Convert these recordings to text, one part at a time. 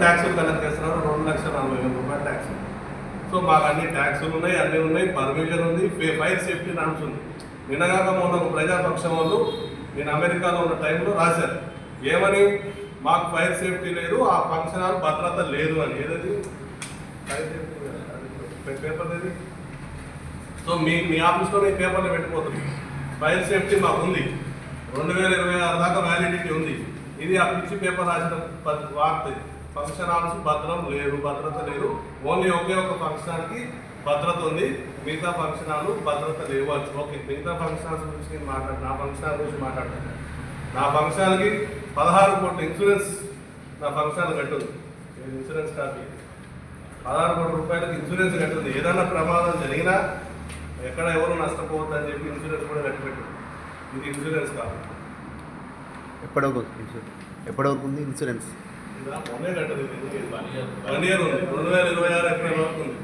లక్ష నలభై వేల రూపాయలు ట్యాక్స్ సో మాకు అన్ని ట్యాక్సులు ఉన్నాయి అన్నీ ఉన్నాయి పర్మిషన్ ఉంది ఫే- ఫైర్ సేఫ్టీ నామ్స్ ఉంది. నిన్నగాక మొన్న ప్రజాపక్షం వాళ్ళు నేను అమెరికాలో ఉన్న టైంలో రాశారు. ఏమని? మాకు ఫైర్ సేఫ్టీ లేదు ఆ ఫంక్షన్ హాల్ భద్రత లేదు అని. ఏదది? ఫైర్ సేఫ్టీ పేపర్ ఏది? సో మీ మీ ఆఫీస్లో మీ పేపర్లో పెట్టిపోతుంది. ఫైర్ సేఫ్టీ మాకు ఉంది. రెండు వేల ఇరవై ఆరు దాకా వ్యాలిడిటీ ఉంది. ఇది ఆ పిచ్చి పేపర్ రాసిన వార్త ఇది. ఫంక్షన్ హాల్స్ భద్రం లేదు భద్రత లేదు. ఓన్లీ ఒకే ఒక ఫంక్షన్ హాల్కి భద్రత ఉంది. మిగతా ఫంక్షన్ హాల్ భద్రత లేవు ఓకే మిగతా ఫంక్షన్ హాల్స్ గురించి నేను మాట్లాడు నా ఫంక్షన్ హాల్ గురించి మాట్లాడతాను నా ఫంక్షన్ హాల్కి పదహారు కోట్ల ఇన్సూరెన్స్ నా ఫంక్షన్ హాల్ కట్టుంది ఇన్సూరెన్స్ కాపీ. పదహారు కోట్ల రూపాయలకు ఇన్సూరెన్స్ కట్టుంది. ఏదైనా ప్రమాదం జరిగినా ఎక్కడ ఎవరు నష్టపోవద్దని చెప్పి ఇన్సూరెన్స్ కూడా కట్టిపెట్టింది. ఇది ఇన్సూరెన్స్ కాదు. ఎప్పటివరకు ఇన్సూరెన్స్? ఎప్పటివరకు ఉంది ఇన్సూరెన్స్? వన్ ఇయర్ ఉంది రెండు వేల ఇరవై ఆరు ఏప్రిల్ వరకు ఉంది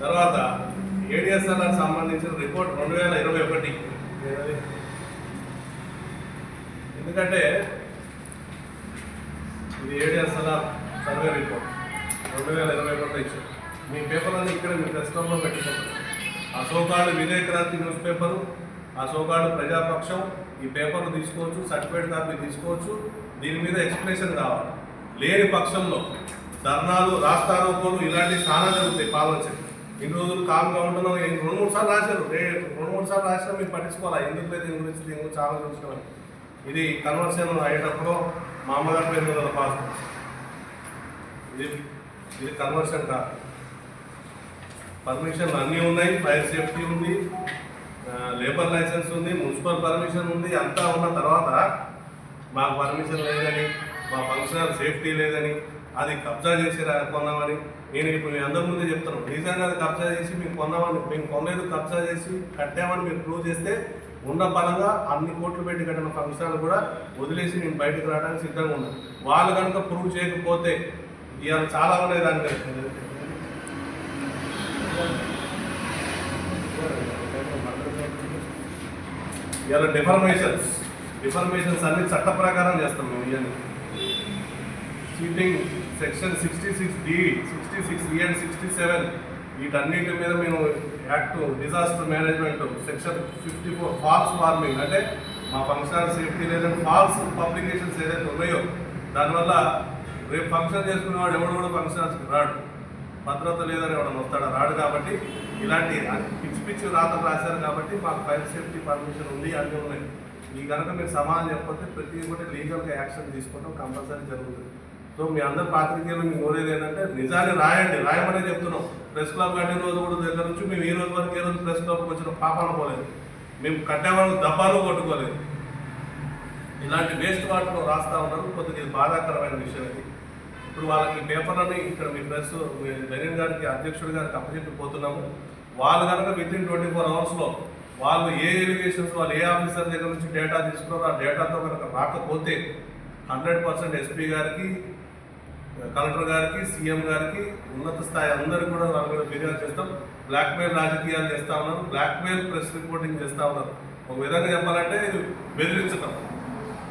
తర్వాత ఏడిఎస్ఎల్ఆర్ సంబంధించిన రిపోర్ట్ రెండు వేల ఇరవై ఒకటి. ఎందుకంటే ఇది ఏడిఎస్ఎల్ఆర్ సర్వే రిపోర్ట్ రెండు వేల ఇరవై ఒకటి ఇచ్చారు. మీ అన్ని ఇక్కడ మీ ప్రస్తుతంలో పెట్టుకుంటారు అశోకాడు విజయ క్రాంతి న్యూస్ పేపరు అశోకాడు ప్రజాపక్షం ఈ పేపర్లు తీసుకోవచ్చు సర్టిఫికేట్ కాపీ తీసుకోవచ్చు దీని మీద ఎక్స్ప్లెనేషన్ కావాలి లేని పక్షంలో ధర్నాలు రాస్తారోకోలు ఇలాంటి చాలా జరుగుతాయి పాలన ఇన్ని రోజులు కామ్గా ఉంటున్నాం రెండు మూడు సార్లు రాశారు. రెండు మూడు సార్లు రాసినా మీరు పట్టించుకోవాలి? ఎందుకు లేదు? దీని గురించి దీని గురించి చాలా ఇది కన్వర్షన్ అయ్యేటప్పుడు మా అమ్మగారి పేరు మీద పాస్ ఇది ఇది కన్వర్షన్ కాదు. పర్మిషన్ అన్నీ ఉన్నాయి. ఫైర్ సేఫ్టీ ఉంది. లేబర్ లైసెన్స్ ఉంది. మున్సిపల్ పర్మిషన్ ఉంది. అంతా ఉన్న తర్వాత మాకు పర్మిషన్ లేదని మా ఫంక్షన్ సేఫ్టీ లేదని అది కబ్జా చేసి రా- కొన్నామని నేను ఇప్పుడు మీ అందరి ముందే చెప్తాను నిజంగా అది కబ్జా చేసి మేము కొన్నామని మేము కొనలేదు కబ్జా చేసి కట్టామని మీరు ప్రూవ్ చేస్తే ఉన్న పరంగా అన్ని కోట్లు పెట్టి కట్టిన ఫంక్షన్లు కూడా వదిలేసి నేను బయటకు రావడానికి సిద్ధంగా ఉన్నాను వాళ్ళు కనుక ప్రూవ్ చేయకపోతే ఇవాళ చాలా ఉన్నాయి దానికి ఇవాళ డిఫర్మేషన్స్ డిఫర్మేషన్స్ అన్ని చట్ట ప్రకారం చేస్తాం మేము ఇవన్నీ cheating section sixty six D sixty six D and sixty seven వీటన్నిటి మీద మేము act disaster management section fifty four false warming అంటే మా ఫంక్షన్ సేఫ్టీ లేదంటే ఫాల్స్ పబ్లికేషన్స్ ఏదైతే ఉన్నాయో దానివల్ల రేపు ఫంక్షన్ చేసుకునేవాడు ఎవడు కూడా ఫంక్షన్స్కి రాడు. భద్రత లేదని ఎవడని వస్తాడు? రాడు కాబట్టి ఇలాంటి పిచ్చి పిచ్చి రాత రాశారు కాబట్టి మాకు ఫైర్ సేఫ్టీ పర్మిషన్ ఉంది అన్నీ ఉన్నాయి. ఈ కనుక మీరు సమాధానం చెప్పకపోతే ప్రతి ఒక్కటి లీగల్గా యాక్షన్ తీసుకోవడం కంపల్సరీ జరుగుతుంది. సో మీ అందరు పాత్రికేయులు మీ కోరేది ఏంటంటే నిజాన్ని రాయండి రాయమనే చెప్తున్నాం. ప్రెస్ క్లబ్ కట్టిన రోజు కూడా దగ్గర నుంచి మేము ఈ రోజు వరకు ఏ రోజు ప్రెస్ క్లబ్కి వచ్చిన పాపాలు పోలేదు. మేము కట్టేవాళ్ళు దబ్బాలు కొట్టుకోలేదు. ఇలాంటి వేస్ట్ వాటిలో రాస్తా ఉన్నారు. కొద్దిగా ఇది బాధాకరమైన విషయం ఇది. ఇప్పుడు వాళ్ళకి పేపర్లని ఇక్కడ మీ ప్రెస్ లెనిన్ గారికి అధ్యక్షుడి గారికి అప్పచెప్పిపోతున్నాము వాళ్ళు కనుక విత్ ఇన్ ట్వంటీ ఫోర్ అవర్స్లో వాళ్ళు ఏ ఎలిగేషన్స్ వాళ్ళు ఏ ఆఫీసర్ దగ్గర నుంచి డేటా తీసుకున్నారో ఆ డేటాతో కనుక రాకపోతే హండ్రెడ్ పర్సెంట్ ఎస్పీ గారికి కలెక్టర్ గారికి సీఎం గారికి ఉన్నత స్థాయి అందరికీ కూడా వాళ్ళ మీద ఫిర్యాదు చేస్తాం. బ్లాక్మెయిల్ రాజకీయాలు చేస్తా ఉన్నారు. బ్లాక్మెయిల్ ప్రెస్ రిపోర్టింగ్ చేస్తా ఉన్నారు. ఒక విధంగా చెప్పాలంటే ఇది బెదిరించడం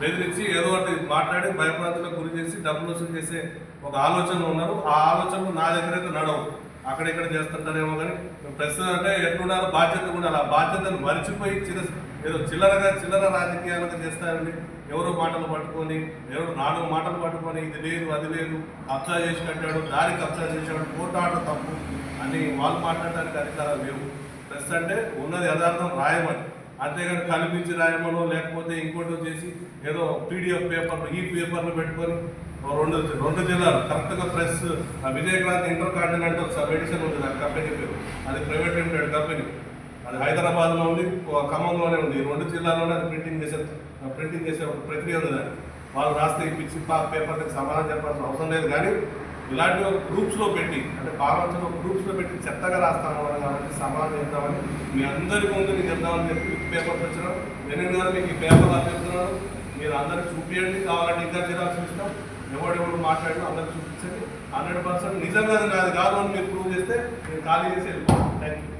బెదిరించి ఏదో ఒకటి మాట్లాడి భయప్రాంతులకు గురి చేసి డబ్బులు వసూలు చేసే ఒక ఆలోచన ఉన్నారు. ఆ ఆలోచనలు నా దగ్గర అయితే నడవు. అక్కడెక్కడ చేస్తుంటారేమో కానీ ప్రస్తుతం అంటే ఎట్లున్నారో? బాధ్యత కూడా ఆ బాధ్యతను మర్చిపోయి చిన్న ఏదో చిల్లరగా చిల్లర రాజకీయాలుగా చేస్తారండి ఎవరో మాటలు పట్టుకొని ఎవరు నాలుగు మాటలు పట్టుకొని ఇది లేదు అది లేదు కబ్జా చేసి కట్టాడు దారి కబ్జా చేశాడు కోటాడు తప్పు అని వాళ్ళు మాట్లాడడానికి అధికారాలు లేవు. ప్రెస్ అంటే ఉన్నది యథార్థం రాయమని. అంతేగాని కనిపించి రాయమనో లేకపోతే ఇంకోటి చేసి ఏదో పీడిఎఫ్ పేపర్లు ఈ పేపర్లు పెట్టుకొని రెండు రెండు జిల్లాలు. కరెక్ట్గా press Vijayakranti intercontinental sub edition ఉంది దాని కంపెనీ పేరు. అది ప్రైవేట్ లిమిటెడ్ కంపెనీ. అది హైదరాబాద్లో ఉంది ఓ ఖమ్మంలోనే ఉంది. ఈ రెండు జిల్లాలోనే అది ప్రింటింగ్ చేసే ప్రింటింగ్ చేసే ఒక ప్రక్రియ ఉంది దాన్ని వాళ్ళు రాస్తే ఇప్పించి పిచ్చి పేపర్కి సమాధానం చెప్పాల్సిన అవసరం లేదు. కానీ ఇలాంటి ఒక గ్రూప్స్లో పెట్టి అంటే పార్లమెంట్లో గ్రూప్స్లో పెట్టి చెత్తగా రాస్తాను మనం కాబట్టి సమాధానం చెప్తామని మీ అందరి ముందు నేను చెప్తామని చెప్పి పేపర్స్ వచ్చిన నేను మీకు ఈ పేపర్ చెప్తున్నాను. మీరు అందరికి చూపించండి కావాలంటే ఇంకా చేయాల్సి ఇస్తాం మాట్లాడినా అందరికి చూపించండి. హండ్రెడ్ పర్సెంట్ నిజంగా కాదు నాది కాదు అని మీరు ప్రూవ్ చేస్తే నేను ఖాళీ చేసి వెళ్ళిపోతాను. Thank you